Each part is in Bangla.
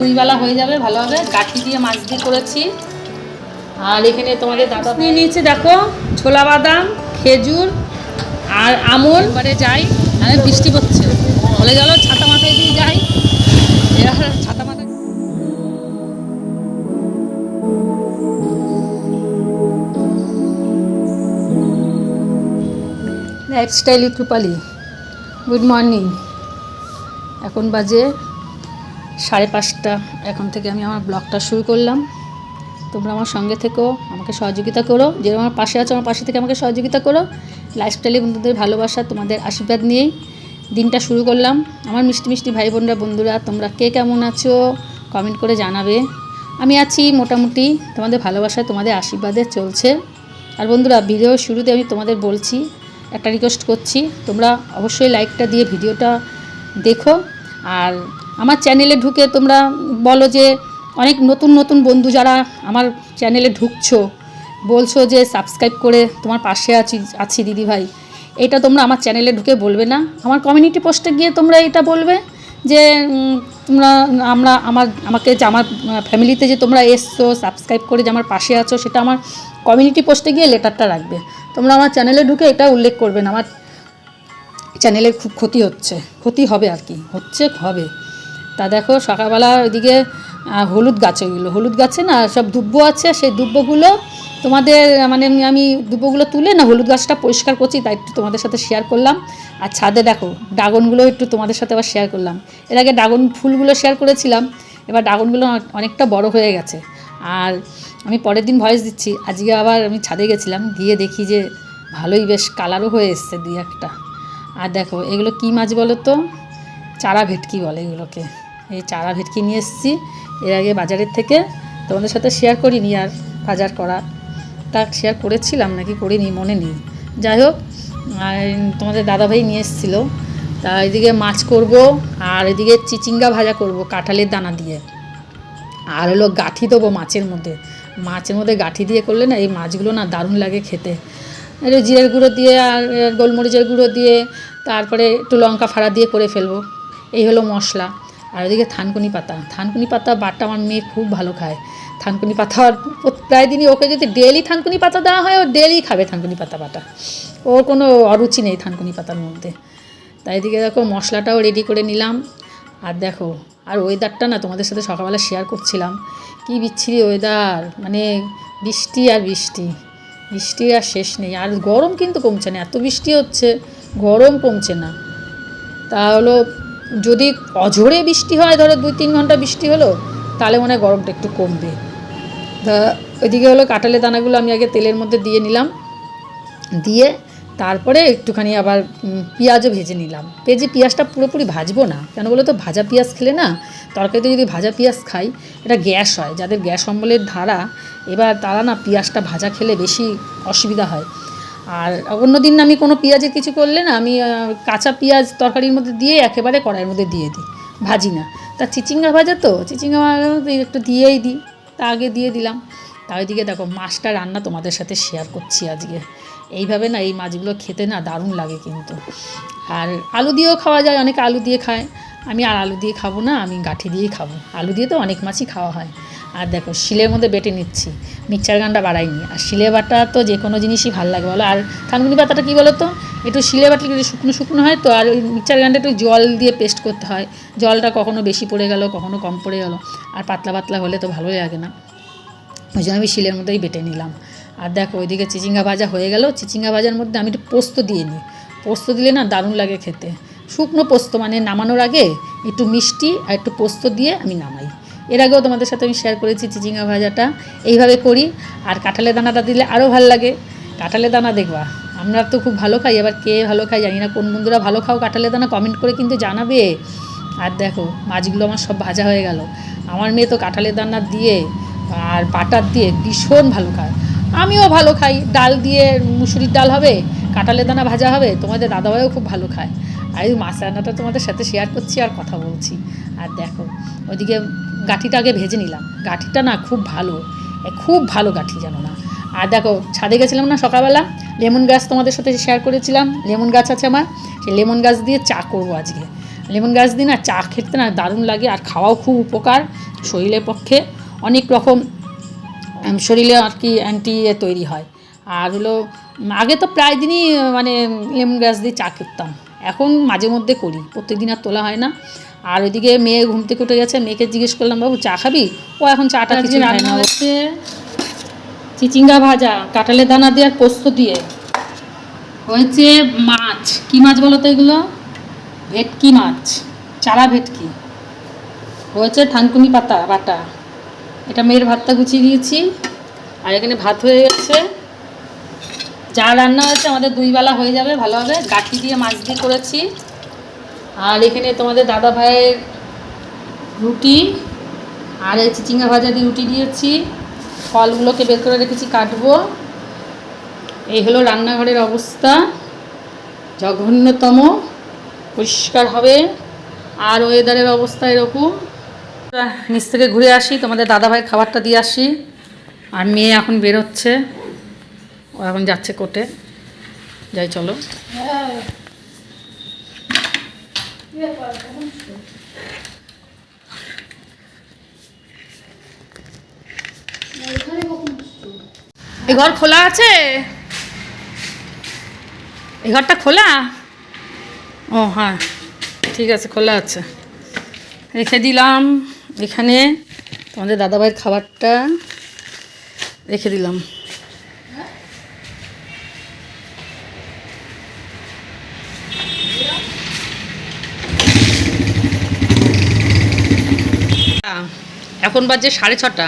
দুইবেলা হয়ে যাবে ভালোভাবে। কাঠি দিয়ে মাছ দিয়ে করেছি। আর এখানে তোমাদের দাদা নিয়ে নিয়েছি দেখো ছোলা বাদাম খেজুর আর আমল। এবারে যাই আরে বৃষ্টি পড়ছে। বলে গেল ছাতা মাথায় দিয়ে যাই। এবার ছাতা মাথায় লাইফস্টাইল রূপালি গুড মর্নিং এখন বাজে সাড়ে পাঁচটা। এখন থেকে আমি আমার ব্লগটা শুরু করলাম। তোমরা আমার সঙ্গে থেকো, আমাকে সহযোগিতা করো। যেরকম আমার পাশে আছো, আমার পাশে থেকে আমাকে সহযোগিতা করো। লাইফস্টাইলে বন্ধুদের ভালোবাসা, তোমাদের আশীর্বাদ নিয়েই দিনটা শুরু করলাম। আমার মিষ্টি মিষ্টি ভাই বোনরা, বন্ধুরা, তোমরা কে কেমন আছো? কমেন্ট করে জানাবে। আমি আছি মোটামুটি, তোমাদের ভালোবাসা, তোমাদের আশীর্বাদে চলছে। আর বন্ধুরা ভিডিও শুরুতে আমি তোমাদের বলছি, একটা রিকোয়েস্ট করছি, তোমরা অবশ্যই লাইকটা দিয়ে ভিডিওটা দেখো। আর আমার চ্যানেলে ঢুকে তোমরা বলো যে অনেক নতুন নতুন বন্ধু যারা আমার চ্যানেলে ঢুকছো, বলছো যে সাবস্ক্রাইব করে তোমার পাশে আছি আছি দিদি ভাই। এটা তোমরা আমার চ্যানেলে ঢুকে বলবে না। আমার কমিউনিটি পোস্টে গিয়ে তোমরা এটা বলবে যে তোমরা, আমরা, আমার, আমাকে যে আমার ফ্যামিলিতে যে তোমরা এসছো সাবস্ক্রাইব করে যে আমার পাশে আছো, সেটা আমার কমিউনিটি পোস্টে গিয়ে লেটারটা রাখবে। তোমরা আমার চ্যানেলে ঢুকে এটা উল্লেখ করবে না। আমার চ্যানেলের খুব ক্ষতি হচ্ছে। ক্ষতি হবে আর কি। হচ্ছে, হবে। তা দেখো সকালবেলা ওইদিকে হলুদ গাছ ওইগুলো, হলুদ গাছে না সব দুব্বো আছে, সেই দুব্বগুলো তোমাদের মানে আমি- দুব্বগুলো তুলে না হলুদ গাছটা পরিষ্কার করছি, তাই একটু তোমাদের সাথে শেয়ার করলাম। আর ছাদে দেখো, ড্রাগনগুলো একটু তোমাদের সাথে আবার শেয়ার করলাম। এর আগে ড্রাগন ফুলগুলো শেয়ার করেছিলাম, এবার ড্রাগনগুলো অনেকটা বড় হয়ে গেছে। আর আমি পরের দিন ভয়েস দিচ্ছি, আজকে আবার আমি ছাদে গেছিলাম, গিয়ে দেখি যে ভালোই বেশ কালারও হয়ে এসছে দুই একটা। আর দেখো, এগুলো কী মাছ বলো তো চারা ভেটকি বলে এগুলোকে। এই চারা ভেটকি নিয়ে এসেছি। এর আগে বাজারের থেকে তোমাদের সাথে শেয়ার করিনি আর বাজার করা। তা শেয়ার করেছিলাম, নাকি করিনি, মনে নেই। যাই হোক তোমাদের দাদাভাই নিয়ে এসেছিল। তা এদিকে মাছ করব, আর এদিকে চিচিঙ্গা ভাজা করব কাঁঠালের দানা দিয়ে। আর হলো গাঁঠি দেবো মাছের মধ্যে। মাছের মধ্যে গাঁঠি দিয়ে করলে না এই মাছগুলো না দারুণ লাগে খেতে। জিরের গুঁড়ো দিয়ে আর গোলমরিচের গুঁড়ো দিয়ে তারপরে একটু লঙ্কা ফাড়া দিয়ে করে ফেলব। এই হলো মশলা। আর ওদিকে থানকুনি পাতা। থানকুনি পাতা বাটা আমার মেয়ে খুব ভালো খায়। থানকুনি পাতা প্রায় দিনই ওকে যদি ডেলি থানকুনি পাতা দেওয়া হয়, ও ডেলি খাবে থানকুনি পাতা বাটা ওর কোনো অরুচি নেই থানকুনি পাতার মধ্যে। তাই এদিকে দেখো মশলাটাও রেডি করে নিলাম। আর দেখো, আর ওয়েদারটা না তোমাদের সাথে সকালবেলা শেয়ার করছিলাম। কি বিচ্ছিরি ওয়েদার মানে বৃষ্টি আর বৃষ্টি। বৃষ্টি আর শেষ নেই। আর গরম কিন্তু কমছে না, এত বৃষ্টি হচ্ছে, গরম কমছে না। তা হলো যদি অঝোরে বৃষ্টি হয়, ধরো দুই তিন ঘণ্টা বৃষ্টি হলো, তাহলে মনে হয় গরমটা একটু কমবে। তা ওইদিকে হলো কাঁঠালের দানাগুলো আমি আগে তেলের মধ্যে দিয়ে নিলাম, দিয়ে তারপরে একটুখানি আবার পেঁয়াজও ভেজে নিলাম। ভেজে পেঁয়াজটা পুরোপুরি ভাজবো না, কেন বলো তো? ভাজা পেঁয়াজ খেলে না, তরকারিতে যদি ভাজা পেঁয়াজ খাই, এটা গ্যাস হয়। যাদের গ্যাস অম্বলের ধারা, এবার তারা না পেঁয়াজটা ভাজা খেলে বেশি অসুবিধা হয়। আর অন্য দিন আমি কোনো পেঁয়াজের কিছু করলে না, আমি কাঁচা পেঁয়াজ তরকারির মধ্যে দিয়ে একেবারে কড়াইয়ের মধ্যে দিয়ে দিই, ভাজি না। তা চিচিঙ্গা ভাজা তো, চিচিঙ্গা ভাজা একটু দিয়েই দিই, তা আগে দিয়ে দিলাম। তা ওইদিকে দেখো, মাছটা রান্না তোমাদের সাথে শেয়ার করছি আজকে। এইভাবে না এই মাছগুলো খেতে না দারুণ লাগে কিন্তু। আর আলু দিয়েও খাওয়া যায়, অনেকে আলু দিয়ে খায়। আমি আর আলু দিয়ে খাব না, আমি গাঠি দিয়েই খাব। আলু দিয়ে তো অনেক মাছই খাওয়া হয়। আর দেখো, শিলের মধ্যে বেটে নিচ্ছি। মিক্সচার গানটা বাড়াইনি। আর শিলে বাটা তো যে কোনো জিনিসই ভালো লাগে বলো। আর থানকুনি পাতাটা কী বলো তো একটু শিলে বাটলে একটু শুকনো শুকনো হয় তো, আর ওই মিক্সচার গানটা একটু জল দিয়ে পেস্ট করতে হয়। জলটা কখনো বেশি পড়ে গেল, কখনো কম পড়ে গেল। আর পাতলা পাতলা হলে তো ভালোই লাগে না। ওই জন্য আমি শিলের মধ্যেই বেটে নিলাম। আর দেখো, ওইদিকে চিচিঙ্গা ভাজা হয়ে গেল। চিচিঙ্গা ভাজার মধ্যে আমি একটু পোস্ত দিয়ে নিই। পোস্ত দিলে না দারুণ লাগে খেতে। শুকনো পোস্ত মানে নামানোর আগে একটু মিষ্টি আর একটু পোস্ত দিয়ে আমি নামাই। এর আগেও তোমাদের সাথে আমি শেয়ার করেছি চিচিঙ্গা ভাজাটা। এইভাবে করি। আর কাঁঠালের দানাটা দিলে আরও ভালো লাগে। কাঁঠালের দানা দেখবা, আমরা তো খুব ভালো খাই, এবার কে ভালো খাই জানি না। কোন বন্ধুরা ভালো খাও কাঁঠালের দানা কমেন্ট করে কিন্তু জানাবে। আর দেখো, মাছগুলো আমার সব ভাজা হয়ে গেল। আমার মেয়ে তো কাঁঠালের দানা দিয়ে আর বাটার দিয়ে ভীষণ ভালো খায়। আমিও ভালো খাই। ডাল দিয়ে মুসুরির ডাল হবে, কাঁঠালের দানা ভাজা হবে, তোমাদের দাদাভাইও খুব ভালো খায়। আর এই মাছ রান্নাটা তোমাদের সাথে শেয়ার করছি আর কথা বলছি। আর দেখো ওইদিকে গাঠিটা আগে ভেজে নিলাম। গাঠিটা না খুব ভালো খুব ভালো গাঠি জানো না। আর দেখো, ছাদে গেছিলাম না সকালবেলা? লেমন গাছ তোমাদের সাথে শেয়ার করেছিলাম। লেমন গাছ আছে আমার, সেই লেমন গাছ দিয়ে চা করব আজকে। লেমন গাছ দিয়ে না চা খেতে না দারুণ লাগে আর খাওয়াও খুব উপকার শরীরের পক্ষে। অনেক রকম শরীরে আর কি অ্যান্টি তৈরি হয়। আর হলো আগে তো প্রায় দিনই মানে লেমন গাছ দিয়ে চা খেতাম। এখন মাঝে মধ্যে করি, প্রত্যেকদিন আর তোলা হয় না। আর ওইদিকে মেয়ে ঘুম থেকে উঠে গেছে মেয়েকে জিজ্ঞেস করলাম বাবু চা খাবি? ও এখন চাটা কিছু খায় না। হচ্ছে চিচিঙ্গা ভাজা কাঁঠালের দানা দিয়ে আর পোস্ত দিয়ে। হয়েছে মাছ। কি মাছ বলো তো এগুলো? ভেটকি মাছ চারা ভেটকি। হয়েছে থানকুনি পাতা বাটা। এটা মেয়ের ভাতটা গুছিয়ে দিয়েছি। আর এখানে ভাত হয়ে গেছে। যা রান্না হয়েছে আমাদের দুই বেলা হয়ে যাবে ভালোভাবে গাঠি দিয়ে মাছ দিয়ে করেছি। আর এখানে তোমাদের দাদা ভাইয়ের রুটি, আর এই চিচিঙ্গা ভাজা দিয়ে রুটি দিয়েছি। ফলগুলোকে বের করে রেখেছি, কাটবো। এই হলো রান্নাঘরের অবস্থা। জঘন্যতম। পরিষ্কার হবে। আর ওয়েদারের অবস্থা এরকম। নিচ থেকে ঘুরে আসি, তোমাদের দাদাভাই খাবারটা দিয়ে আসি। আর মেয়ে এখন বেরোচ্ছে। ও এখন যাচ্ছে কোর্টে। যাই, চলো। এই ঘর খোলা আছে? এই ঘরটা খোলা? ও হ্যাঁ ঠিক আছে, খোলা আছে। রেখে দিলাম এখানে। তোমাদের দাদাভাইয়ের খাবারটা রেখে দিলাম। এখন বাজে সাড়ে ছটা।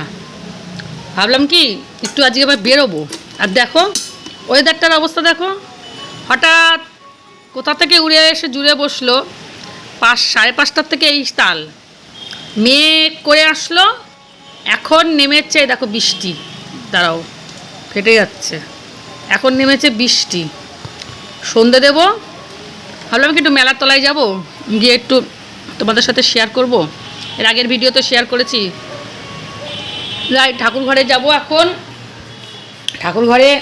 ভাবলাম কি, একটু আজকে আবার বেরোবো। আর দেখো ওয়েদারটার অবস্থা দেখো। হঠাৎ কোথা থেকে উড়ে এসে জুড়ে বসল? পাঁচ, সাড়ে পাঁচটার থেকে এই তাল। মেঘ করে আসলো, এখন নেমেছে দেখো বৃষ্টি। দাঁড়াও, ফেটে যাচ্ছে। এখন নেমেছে বৃষ্টি। সন্ধে দেব। ভাবলাম কি একটু মেলার তলায় যাব, গিয়ে একটু তোমাদের সাথে শেয়ার করব। এর আগের ভিডিও তো শেয়ার করেছি। ঠাকুর ঘরে যাব এখন। ঠাকুর ঘরে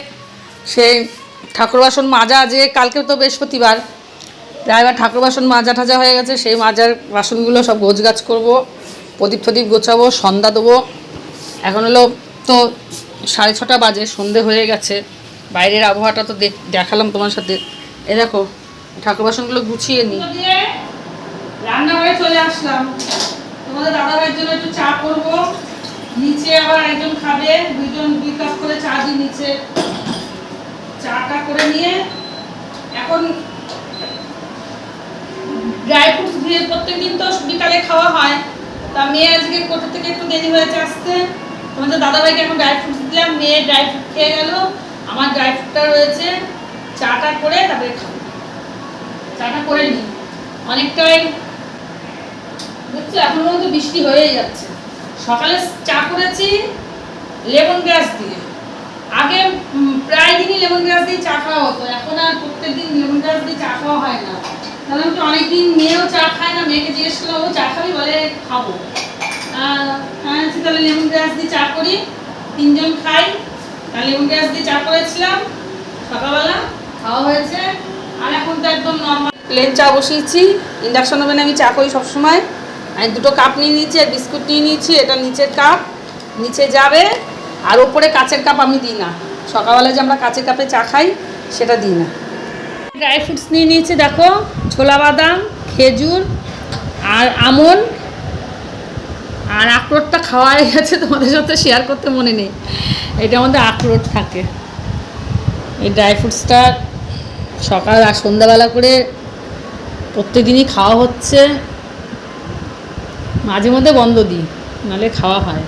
সেই ঠাকুর বাসন মাজা যে কালকে তো বৃহস্পতিবার। এবার ঠাকুর বাসন মাজা ঠাজা হয়ে গেছে, সেই মাজার বাসনগুলো সব গোছ গাছ করব, প্রদীপ ফদীপ গোছাবো, সন্ধ্যা দেবো। এখন হলো তো সাড়ে ছটা বাজে, সন্ধে হয়ে গেছে। বাইরের আবহাওয়াটা তো দেখ- দেখালাম তোমার সাথে। এ দেখো, ঠাকুর বাসনগুলো গুছিয়ে নিই রান্নাঘরে চলে আসলাম। তোমাদের দাদা ভাইয়ের জন্য একটু চা করব। নিচে আবার একজন খাবে, দুইজন দুই কাপ করে চা দিই নিচে চাটা করে নিয়ে এখন ড্রাই ফ্রুটস দিয়ে প্রত্যেকদিন তো বিকালে খাওয়া হয়। তা মেয়ে আজকে কোথা থেকে একটু দেরি হয়েছে আসতে? তোমাদের দাদাভাইকে এখন ড্রাই ফ্রুটস দিলাম, মেয়ে ড্রাই ফ্রুট খেয়ে গেল। আমার ড্রাই ফ্রুটটা রয়েছে, চাটা করে তারপরে খাব। চাটা করে নিই। অনেকটাই দেখছ এখন পর্যন্ত বৃষ্টি হয়েই যাচ্ছে। সকালে চা করেছি লেমন গ্রাস দিয়ে। আগে প্রায় দিনই লেমন গ্রাস দিয়ে চা খাওয়া হতো। এখন আর প্রত্যেক দিন লেমন গ্রাস দিয়ে চা খাওয়া হয় না। কারণ কি অনেকদিন মেয়েও চা খায় না, মেয়েকে জিজ্ঞেস করলাম, ও চা খাবি? বলে, খাব। হ্যাঁ তাহলে লেমন গ্রাস দিয়ে চা করি। তিনজন খাই। তাহলে লেমন গ্রাস দিয়ে চা করেছিলাম সকালবেলা, খাওয়া হয়েছে। আর এখন তো একদম নর্মাল প্লেন চা বসিয়েছি। ইন্ডাকশন ওভেনে আমি চা করি সবসময়। আমি দুটো কাপ নিয়ে নিয়েছি আর বিস্কুট নিয়ে নিয়েছি, এটা নিচের কাপ নিচে যাবে, আর ওপরে কাচের কাপ আমি দিই না। সকালবেলা যে আমরা কাচের কাপে চা খাই, সেটা দিই না। ড্রাই ফ্রুটস নিয়ে নিয়েছি, দেখো, ছোলা বাদাম, খেজুর, আর আমন, আর আখরোটটা খাওয়া হয়ে গেছে, তোমাদের সাথে শেয়ার করতে মনে নেই। এটা আমাদের আখরোট থাকে। এই ড্রাই ফ্রুটসটা সকাল আর সন্ধ্যাবেলা করে প্রত্যেকদিনই খাওয়া হচ্ছে। মাঝে মধ্যে বন্ধ দিই, নাহলে খাওয়া হয়।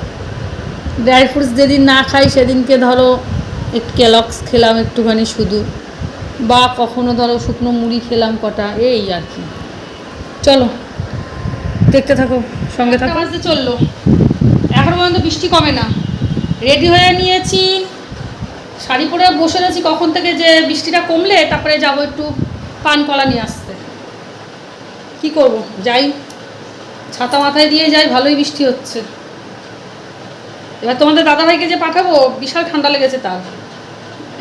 ড্রাই ফ্রুটস যেদিন না খাই, সেদিনকে ধরো একটু ক্যালক্স খেলাম একটুখানি শুধু, বা কখনো ধরো শুকনো মুড়ি খেলাম কটা, এই আর কি। চলো, দেখতে থাকো, সঙ্গে থাকো। চলল। এখন পর্যন্ত বৃষ্টি কমে না। রেডি হয়ে নিয়েছি। শাড়ি পরে বসে রয়েছি, কখন থেকে যে বৃষ্টিটা কমলে, তারপরে যাব একটু পান কলা নিয়ে আসতে। কি করব? যাই ছাতা মাথায় দিয়ে যাই, ভালোই বৃষ্টি হচ্ছে। এবার তোমাদের দাদাভাইকে যে পাঠাবো, বিশাল ঠান্ডা লেগেছে তার।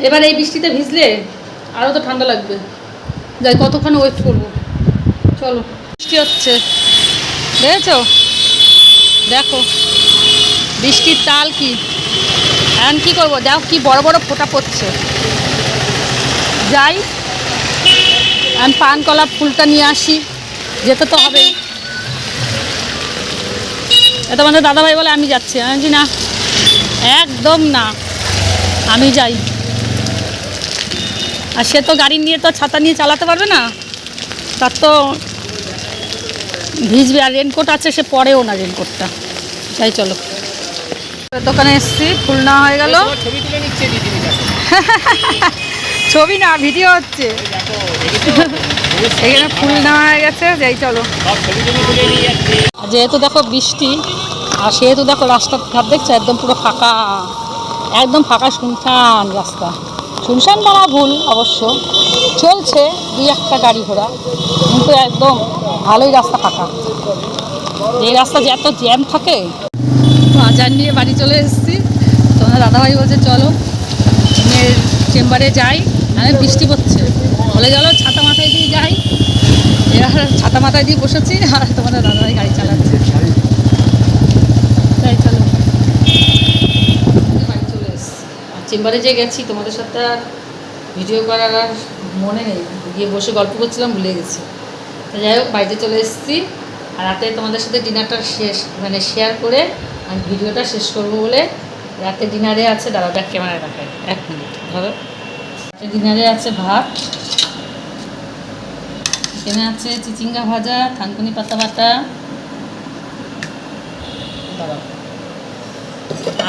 এবার এই বৃষ্টিতে ভিজলে আরও তো ঠান্ডা লাগবে। যাই কতক্ষণ ওয়েট করব। চলো, বৃষ্টি হচ্ছে। দেখেছ? দেখো, বৃষ্টির তাল কি। এখন কী করব? দেখো কি বড় বড় ফোঁটা পড়ছে। যাই আমি পান কলা ফুলটা নিয়ে আসি। যেতে তো হবেই। এ তোমাদের দাদাভাই বলে আমি যাচ্ছি। আমি না একদম না আমি যাই। আর সে তো গাড়ি নিয়ে তো ছাতা নিয়ে চালাতে পারবে না। তার তো ভিজবে আর রেনকোট আছে সে পরেও না রেনকোটটা তাই চলো। দোকানে এসছি ফুল না হয়ে গেল। ছবি না ভিডিও হচ্ছে? এখানে ফুল না হয়ে গেছে, যাই চলো। যেহেতু দেখো বৃষ্টি, আর সেহেতু দেখো রাস্তার ধার দেখছ, একদম পুরো ফাঁকা, একদম ফাঁকা শুনশান রাস্তা। শুনশান বলা ভুল অবশ্য। চলছে দুই একটা গাড়ি ঘোড়া, কিন্তু একদম ভালোই রাস্তা ফাঁকা। এই রাস্তা যে এত জ্যাম থাকে। বাজার নিয়ে বাড়ি চলে এসেছি। তোমার দাদাভাই বলছে, চলো চেম্বারে যাই আমি বৃষ্টি পড়ছে। বলে গেল, ছাতা মাথায় দিয়ে যাই। এবার ছাতা মাথায় দিয়ে বসেছি, আর তোমাদের দাদাভাই গাড়ি চালাচ্ছে। তাই চলো। চলে চেম্বারে যে গেছি, তোমাদের সাথে আর ভিডিও করার আর মনে নেই। গিয়ে বসে গল্প করছিলাম, ভুলে গেছি। তো যাই হোক, বাড়িতে চলে এসেছি। আর রাতে তোমাদের সাথে ডিনারটা শেষ মানে শেয়ার করে আমি ভিডিওটা শেষ করব বলে রাতে ডিনারে আছে দাঁড়া ব্যাক ক্যামেরায় দেখায়। এক মিনিট, ধরো। ডিনারে আছে ভাত এখানে আছে চিচিঙ্গা ভাজা, থানকুনি পাতা বাটা।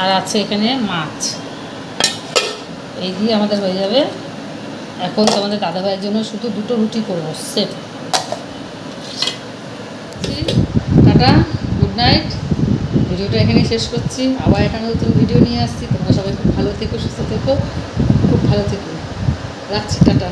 আর আছে এখানে মাছ। এই দিয়ে আমাদের হয়ে যাবে। এখন তোমাদের দাদা ভাইয়ের জন্য শুধু দুটো রুটি করব সেট টাটা, গুড নাইট। ভিডিওটা এখানেই শেষ করছি। আবার একটা নতুন ভিডিও নিয়ে আসছি। তোমরা সবাই খুব ভালো থেকো, সুস্থ থেকো। খুব ভালো থেকো। রাখছি, টাটা।